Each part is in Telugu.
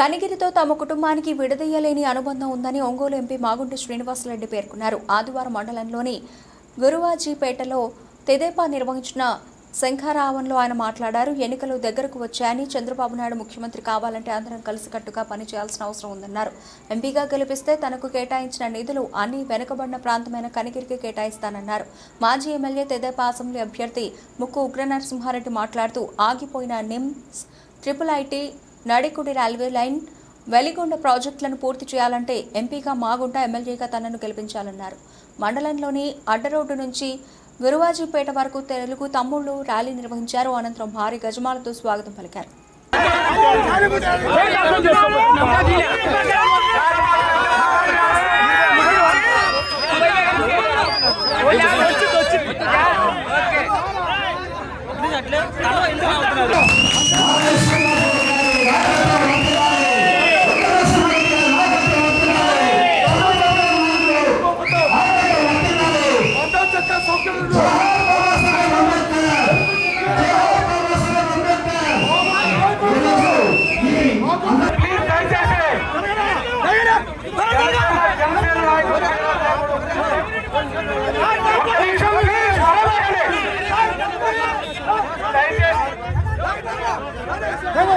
కనిగిరితో తమ కుటుంబానికి విడదీయలేని అనుబంధం ఉందని ఒంగోలు ఎంపీ మాగుంటి శ్రీనివాసరెడ్డి పేర్కొన్నారు. ఆదివారం మండలంలోని గురువాజీపేటలో తెదేపా నిర్వహించిన శంఖారావంలో ఆయన మాట్లాడారు. ఎన్నికలు దగ్గరకు వచ్చాయని చంద్రబాబు నాయుడు ముఖ్యమంత్రి కావాలంటే అందరం కలిసికట్టుగా పనిచేయాల్సిన అవసరం ఉందన్నారు. ఎంపీగా గెలిపిస్తే తనకు కేటాయించిన నిధులు అన్ని వెనుకబడిన ప్రాంతమైన కనిగిరికి కేటాయిస్తానన్నారు. మాజీ ఎమ్మెల్యే తెదేపా అసెంబ్లీ అభ్యర్థి ముక్కు ఉగ్ర నరసింహారెడ్డి మాట్లాడుతూ ఆగిపోయిన NIMS triple IT Nadikudi railway line Veligonda ప్రాజెక్టులను పూర్తి చేయాలంటే ఎంపీగా మాగుంట ఎమ్మెల్యేగా తనను గెలిపించాలన్నారు. మండలంలోని అడ్డరోడ్డు నుంచి గురువాజీపేట వరకు తెలుగు తమ్ముళ్ళు ర్యాలీ నిర్వహించారు. అనంతరం భారీ గజమాలతో స్వాగతం పలికారు.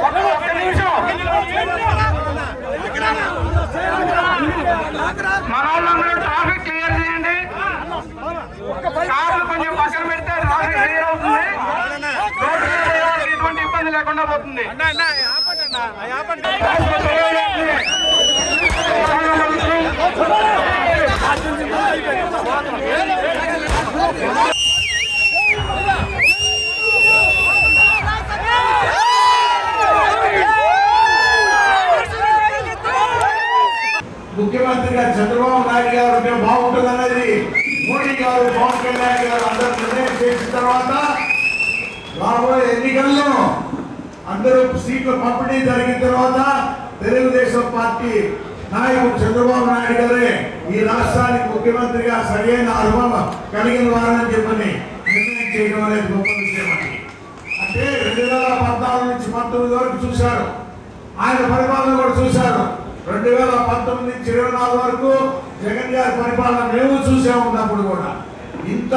మన వాళ్ళందరూ ట్రాఫిక్ క్లియర్ చేయండి. కార్లు కొంచెం పక్కన పెడితే ట్రాఫిక్ క్లియర్ అవుతుంది. ఎటువంటి ఇబ్బంది లేకుండా పోతుంది ముఖ్యమంత్రిగా చంద్రబాబు నాయుడు బాగుంటుందనేది ఉంటే మోడీ గారు పవన్ కళ్యాణ్ గారు అందరూ నిర్ణయం చేసిన తర్వాత రాబోయే ఎన్నికల్లో అందరూ సీట్ల పంపిణీ జరిగిన తర్వాత తెలుగుదేశం పార్టీ నాయకుడు చంద్రబాబు నాయుడు గారే ఈ రాష్ట్రానికి ముఖ్యమంత్రిగా సరైన అనుభవం కలిగిన వారని చెప్పని నిర్ణయం చేయడం అనేది గొప్ప విషయం అండి. అంటే రెండు వేల పద్నాలుగు నుంచి పంతొమ్మిది వరకు చూశారు. ఆయన పరిపాలన కూడా చూశారు. రెండు వేల పంతొమ్మిది నుంచి ఇరవై నాలుగు వరకు జగన్ గారి పరిపాలన మేము చూసే ఉన్నప్పుడు కూడా ఇంత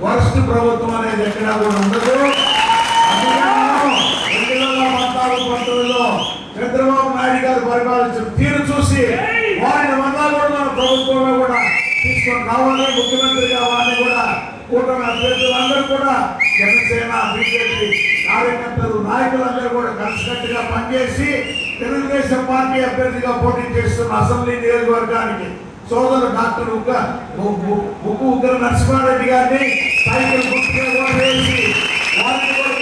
వరస్ట్ ప్రభుత్వం అనేది ఎక్కడా కూడా ఉండదు. అందుకే చంద్రబాబు నాయుడు గారు పరిపాలించిన తీరు చూసి వారిని మళ్ళా కూడా మన ప్రభుత్వంలో కూడా తీసుకొని రావాలని ముఖ్యమంత్రిగా వారిని కూడా కూటమి అభ్యర్థులందరూ కూడా జనసేన బీజేపీ కార్యకర్తలు నాయకులందరూ కూడా కలిసికట్టుగా పనిచేసి తెలుగుదేశం పార్టీ అభ్యర్థిగా పోటీ చేస్తున్న అసెంబ్లీ నియోజకవర్గానికి సోదరుడు డాక్టర్ ఉగ్గ ఉగ్గు ఉగ్గర నరసింహారెడ్డి గారిని సైకిల్ గుర్తుగా వేసి వారిని కూడా